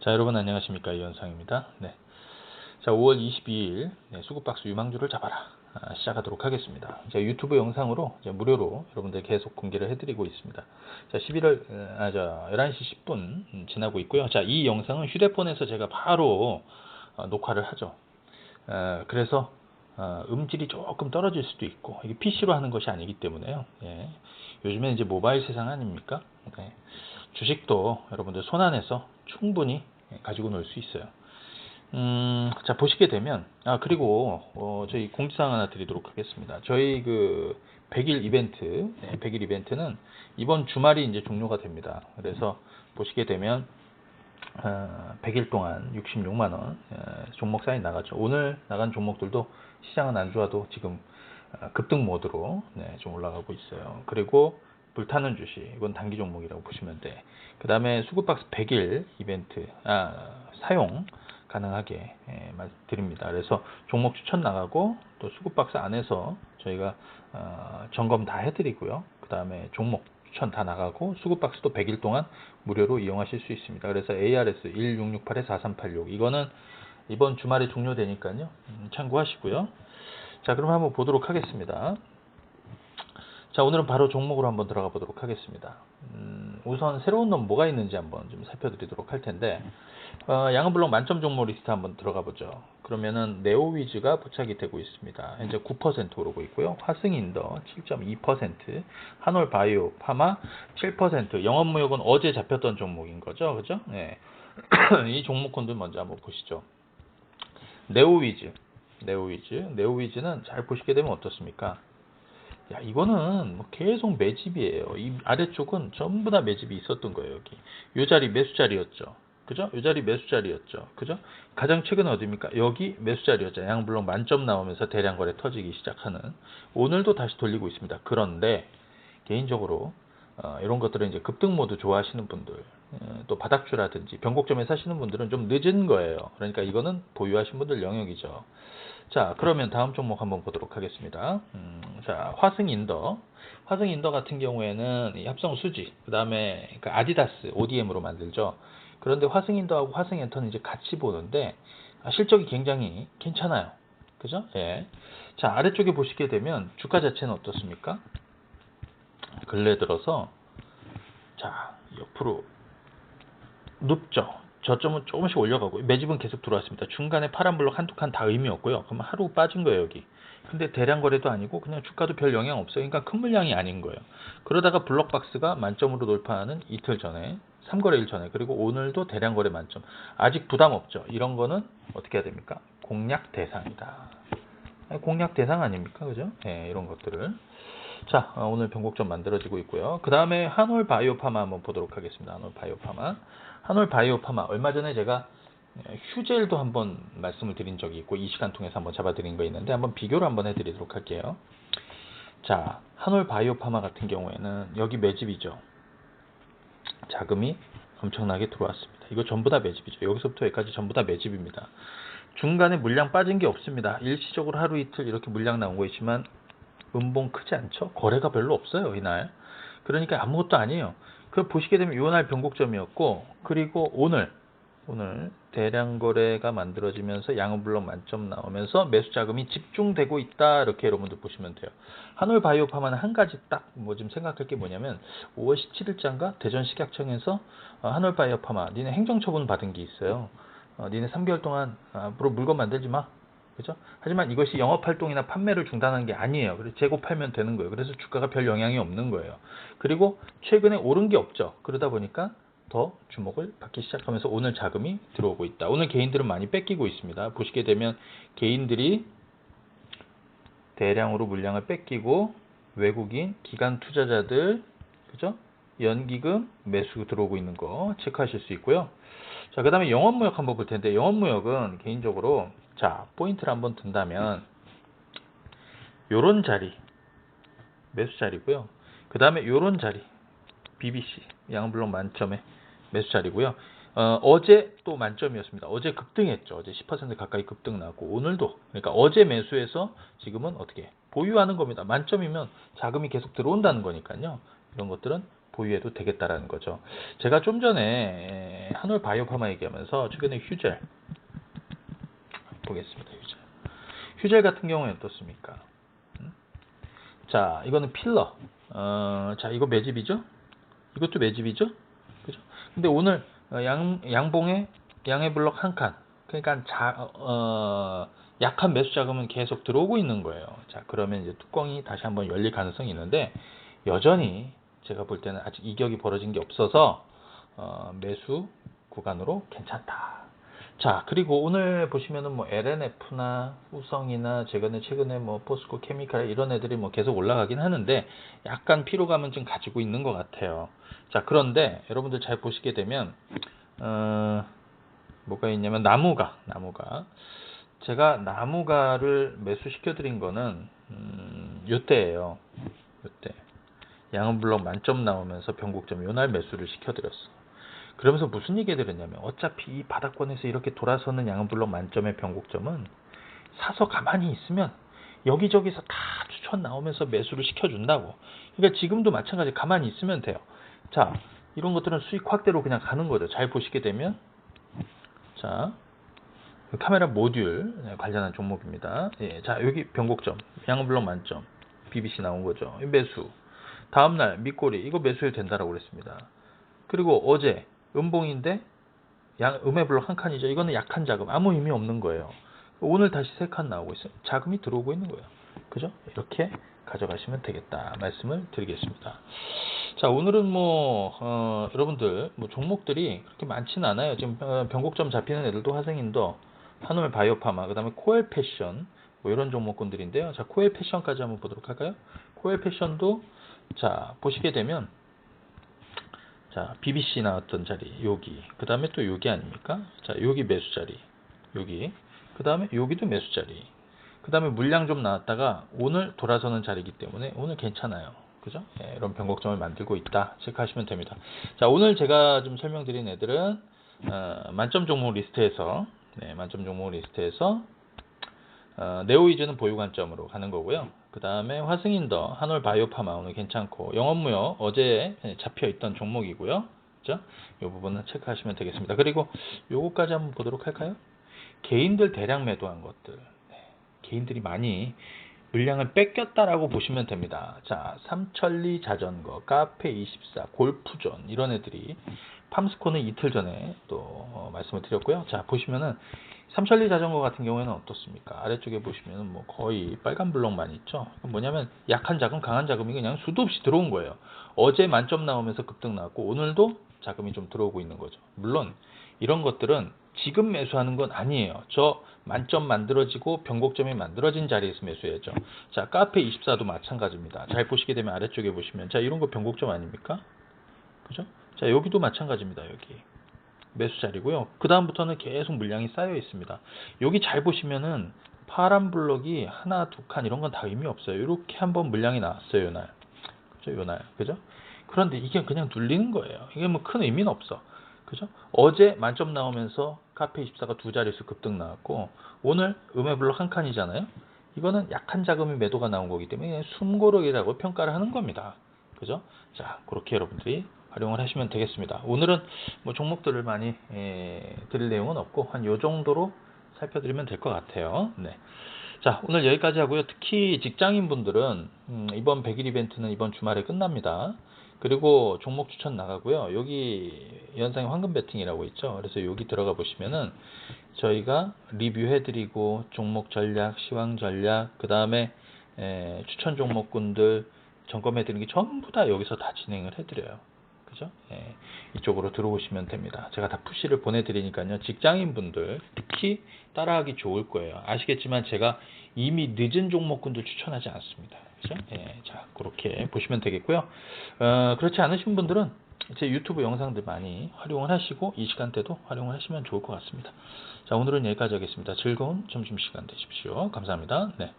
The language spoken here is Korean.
자, 여러분 안녕하십니까. 이현상입니다. 네. 자, 5월 22일 네, 수급박스 유망주를 잡아라. 아, 시작하도록 하겠습니다. 제가 유튜브 영상으로 무료로 여러분들 계속 공개를 해드리고 있습니다. 자, 11월, 아, 저, 11시 10분 지나고 있고요. 자, 이 영상은 휴대폰에서 제가 바로 어, 녹화를 하죠. 어, 그래서 어, 음질이 조금 떨어질 수도 있고 이게 PC로 하는 것이 아니기 때문에요. 예. 요즘에 이제 모바일 세상 아닙니까? 네. 주식도 여러분들 손 안에서 충분히 가지고 놀 수 있어요. 음, 자 보시게 되면 아 그리고 어, 저희 공지사항 하나 드리도록 하겠습니다. 저희 그 100일 이벤트, 네, 100일 이벤트는 이번 주말이 이제 종료가 됩니다. 그래서 보시게 되면 어, 100일 동안 66만 원 어, 종목 사인 나가죠. 오늘 나간 종목들도 시장은 안 좋아도 지금 어, 급등 모드로 네, 좀 올라가고 있어요. 그리고 불타는 주식 이건 단기 종목이라고 보시면 돼. 그 다음에 수급박스 100일 이벤트 아, 사용 가능하게 예, 드립니다. 그래서 종목 추천 나가고 또 수급박스 안에서 저희가 어, 점검 다 해드리고요. 그 다음에 종목 추천 다 나가고 수급박스도 100일 동안 무료로 이용하실 수 있습니다. 그래서 ARS 1668에 4386 이거는 이번 주말에 종료되니까요. 음, 참고하시고요. 자, 그럼 한번 보도록 하겠습니다. 자, 오늘은 바로 종목으로 한번 들어가 보도록 하겠습니다. 음, 우선 새로운 놈 뭐가 있는지 한번 좀 살펴드리도록 할 텐데, 어, 양은블록 만점 종목 리스트 한번 들어가 보죠. 그러면은 네오위즈가 부착이 되고 있습니다. 현재 9% 오르고 있고요. 화승인더 7.2%, 한올바이오, 파마 7%. 영업무역은 어제 잡혔던 종목인 거죠, 그죠? 네. 이 종목군들 먼저 한번 보시죠. 네오위즈, 네오위즈, 네오위즈는 잘 보시게 되면 어떻습니까? 야, 이거는 뭐 계속 매집이에요. 이 아래쪽은 전부 다 매집이 있었던 거예요, 여기. 요 자리 매수 자리였죠. 그죠? 요 자리 매수 자리였죠. 그죠? 가장 최근 어디입니까? 여기 매수 자리였죠. 양블록 만점 나오면서 대량 거래 터지기 시작하는. 오늘도 다시 돌리고 있습니다. 그런데 개인적으로 어, 이런 것들은 이제 급등 모드 좋아하시는 분들, 어, 또 바닥주라든지 변곡점에 사시는 분들은 좀 늦은 거예요. 그러니까 이거는 보유하신 분들 영역이죠. 자, 그러면 다음 종목 한번 보도록 하겠습니다. 음, 자, 화승인더. 화승인더 같은 경우에는 이 합성 수지, 그 다음에 그 아디다스, ODM으로 만들죠. 그런데 화승인더하고 화승엔터는 이제 같이 보는데, 아, 실적이 굉장히 괜찮아요. 그죠? 예. 자, 아래쪽에 보시게 되면 주가 자체는 어떻습니까? 근래 들어서, 자, 옆으로 눕죠. 저점은 조금씩 올려가고 매집은 계속 들어왔습니다. 중간에 파란 블록 한두 칸 다 의미 없고요. 그러면 하루 빠진 거예요 여기. 근데 대량 거래도 아니고 그냥 주가도 별 영향 없어요. 그러니까 큰 물량이 아닌 거예요. 그러다가 블록박스가 만점으로 돌파하는 이틀 전에 3거래일 전에 그리고 오늘도 대량 거래 만점. 아직 부담 없죠. 이런 거는 어떻게 해야 됩니까? 공략 대상이다. 공략 대상 아닙니까? 그죠? 네, 이런 것들을. 자, 어, 오늘 변곡점 만들어지고 있고요. 그 다음에 한올 바이오파마 한번 보도록 하겠습니다. 한올 바이오파마. 한올 바이오파마. 얼마 전에 제가 휴젤도 한번 말씀을 드린 적이 있고, 이 시간 통해서 한번 잡아드린 거 있는데, 한번 비교를 한번 해드리도록 할게요. 자, 한올 바이오파마 같은 경우에는 여기 매집이죠. 자금이 엄청나게 들어왔습니다. 이거 전부 다 매집이죠. 여기서부터 여기까지 전부 다 매집입니다. 중간에 물량 빠진 게 없습니다. 일시적으로 하루 이틀 이렇게 물량 나온 거 있지만 음봉 크지 않죠? 거래가 별로 없어요, 이날. 그러니까 아무것도 아니에요. 그 보시게 되면 요날 변곡점이었고, 그리고 오늘, 오늘 대량 거래가 만들어지면서 양은블록 만점 나오면서 매수 자금이 집중되고 있다. 이렇게 여러분들 보시면 돼요. 한올 바이오파마는 한 가지 딱 뭐 좀 생각할 게 뭐냐면 5월 17일자인가 대전 식약청에서 어, 한올 바이오파마 니네 행정 처분 받은 게 있어요. 어, 니네 3개월 동안 앞으로 물건 만들지 마. 그죠? 하지만 이것이 영업 활동이나 판매를 중단한 게 아니에요. 그래서 재고 팔면 되는 거예요. 그래서 주가가 별 영향이 없는 거예요. 그리고 최근에 오른 게 없죠. 그러다 보니까 더 주목을 받기 시작하면서 오늘 자금이 들어오고 있다. 오늘 개인들은 많이 뺏기고 있습니다. 보시게 되면 개인들이 대량으로 물량을 뺏기고 외국인 기관 투자자들 그죠? 연기금 매수 들어오고 있는 거 체크하실 수 있고요. 자, 그 다음에 영업무역 한번 볼 텐데, 영업무역은 개인적으로, 자, 포인트를 한번 든다면, 요런 자리, 매수 자리고요. 그 다음에 요런 자리, BBC, 양블록 만점에 매수 자리고요. 어, 어제 또 만점이었습니다. 어제 급등했죠. 어제 10% 가까이 급등 나고, 오늘도, 그러니까 어제 매수해서 지금은 어떻게, 보유하는 겁니다. 만점이면 자금이 계속 들어온다는 거니까요. 이런 것들은 보유해도 되겠다라는 거죠. 제가 좀 전에 한올 바이오파마 얘기하면서 최근에 휴젤 보겠습니다. 휴젤. 휴젤 같은 경우에 어떻습니까? 음? 자, 이거는 필러. 어, 자, 이거 매집이죠? 이것도 매집이죠? 그죠? 근데 오늘 어, 양, 양봉에 양의 블럭 한 칸. 그러니까 자, 어, 약한 매수 자금은 계속 들어오고 있는 거예요. 자, 그러면 이제 뚜껑이 다시 한번 열릴 가능성이 있는데 여전히 제가 볼 때는 아직 이격이 벌어진 게 없어서 어, 매수 구간으로 괜찮다. 자, 그리고 오늘 보시면은 뭐 LNF나 우성이나 최근에 최근에 뭐 포스코 케미칼 이런 애들이 뭐 계속 올라가긴 하는데 약간 피로감은 좀 가지고 있는 것 같아요. 자, 그런데 여러분들 잘 보시게 되면 어, 뭐가 있냐면 나무가 나무가 제가 나무가를 매수시켜 드린 거는 음, 요때예요. 요때 양은 블록 만점 나오면서 변곡점 요날 매수를 시켜 드렸어. 그러면서 무슨 얘기를 했냐면 어차피 이 바닥권에서 이렇게 돌아서는 양은 블록 만점의 변곡점은 사서 가만히 있으면 여기저기서 다 추천 나오면서 매수를 시켜준다고. 그러니까 지금도 마찬가지 가만히 있으면 돼요. 자, 이런 것들은 수익 확대로 그냥 가는 거죠. 잘 보시게 되면 자 카메라 모듈 네, 관련한 종목입니다. 예, 자 여기 변곡점 양은 블록 만점 BBC 나온 거죠. 매수 다음날 밑꼬리 이거 매수해도 된다라고 그랬습니다. 그리고 어제 음봉인데 양 음의 블록 한 칸이죠. 이거는 약한 자금 아무 의미 없는 거예요. 오늘 다시 세 칸 나오고 있어요. 자금이 들어오고 있는 거예요. 그죠? 이렇게 가져가시면 되겠다 말씀을 드리겠습니다. 자 오늘은 뭐 어, 여러분들 뭐 종목들이 그렇게 많지는 않아요. 지금 어, 변곡점 잡히는 애들도 화생인도 한올 바이오파마 그다음에 코엘 패션 뭐 이런 종목군들인데요. 자 코엘 패션까지 한번 보도록 할까요? 코엘 패션도 자 보시게 되면 자 BBC 나왔던 자리 여기 그 다음에 또 여기 아닙니까? 자 여기 매수 자리 여기 그 다음에 여기도 매수 자리 그 다음에 물량 좀 나왔다가 오늘 돌아서는 자리이기 때문에 오늘 괜찮아요. 그죠? 예, 이런 변곡점을 만들고 있다. 체크하시면 됩니다. 자, 오늘 제가 좀 설명드린 애들은 어, 만점 종목 리스트에서 네, 만점 종목 리스트에서 어, 네오이즈는 보유 관점으로 가는 거고요. 그 다음에 화승인더, 한올 바이오파마 오늘 괜찮고 영업무역 어제 잡혀 있던 종목이고요. 그죠? 이 부분은 체크하시면 되겠습니다. 그리고 요거까지 한번 보도록 할까요? 개인들 대량 매도한 것들. 네, 개인들이 많이 물량을 뺏겼다라고 보시면 됩니다. 자, 삼천리 자전거, 카페 24, 골프존 이런 애들이 팜스코는 이틀 전에 또 어, 말씀을 드렸고요. 자, 보시면은 삼천리 자전거 같은 경우에는 어떻습니까? 아래쪽에 보시면은 뭐 거의 빨간 블럭만 있죠. 뭐냐면 약한 자금, 강한 자금이 그냥 수도 없이 들어온 거예요. 어제 만점 나오면서 급등 나왔고 오늘도 자금이 좀 들어오고 있는 거죠. 물론 이런 것들은 지금 매수하는 건 아니에요. 저 만점 만들어지고 변곡점이 만들어진 자리에서 매수해야죠. 자, 카페 24도 마찬가지입니다. 잘 보시게 되면 아래쪽에 보시면 자, 이런 거 변곡점 아닙니까? 그죠? 자, 여기도 마찬가지입니다. 여기. 매수 자리고요. 그 다음부터는 계속 물량이 쌓여 있습니다. 여기 잘 보시면은 파란 블럭이 하나, 두 칸 이런 건 다 의미 없어요. 이렇게 한번 물량이 나왔어요, 요날. 그죠? 요날. 그죠? 그런데 이게 그냥 눌리는 거예요. 이게 뭐 큰 의미는 없어. 그죠? 어제 만점 나오면서 카페24가 두 자릿수 급등 나왔고 오늘 음의 블록 한 칸이잖아요. 이거는 약한 자금의 매도가 나온 거기 때문에 숨고르기라고 평가를 하는 겁니다. 그죠? 자, 그렇게 여러분들이 활용을 하시면 되겠습니다. 오늘은 뭐 종목들을 많이 에, 드릴 내용은 없고 한 요 정도로 살펴드리면 될 것 같아요. 네. 자, 오늘 여기까지 하고요. 특히 직장인 분들은 음, 이번 100일 이벤트는 이번 주말에 끝납니다. 그리고 종목 추천 나가고요. 여기 연상의 황금 배팅이라고 있죠. 그래서 여기 들어가 보시면은 저희가 리뷰해드리고 종목 전략, 시황 전략, 그 다음에 추천 종목군들 점검해드리는 게 전부 다 여기서 다 진행을 해드려요. 그죠? 예, 이쪽으로 들어오시면 됩니다. 제가 다 푸시를 보내드리니까요. 직장인분들 특히 따라하기 좋을 거예요. 아시겠지만 제가 이미 늦은 종목군들 추천하지 않습니다. 그죠? 예, 자, 그렇게 보시면 되겠고요. 어, 그렇지 않으신 분들은 제 유튜브 영상들 많이 활용을 하시고 이 시간대도 활용을 하시면 좋을 것 같습니다. 자, 오늘은 여기까지 하겠습니다. 즐거운 점심시간 되십시오. 감사합니다. 네.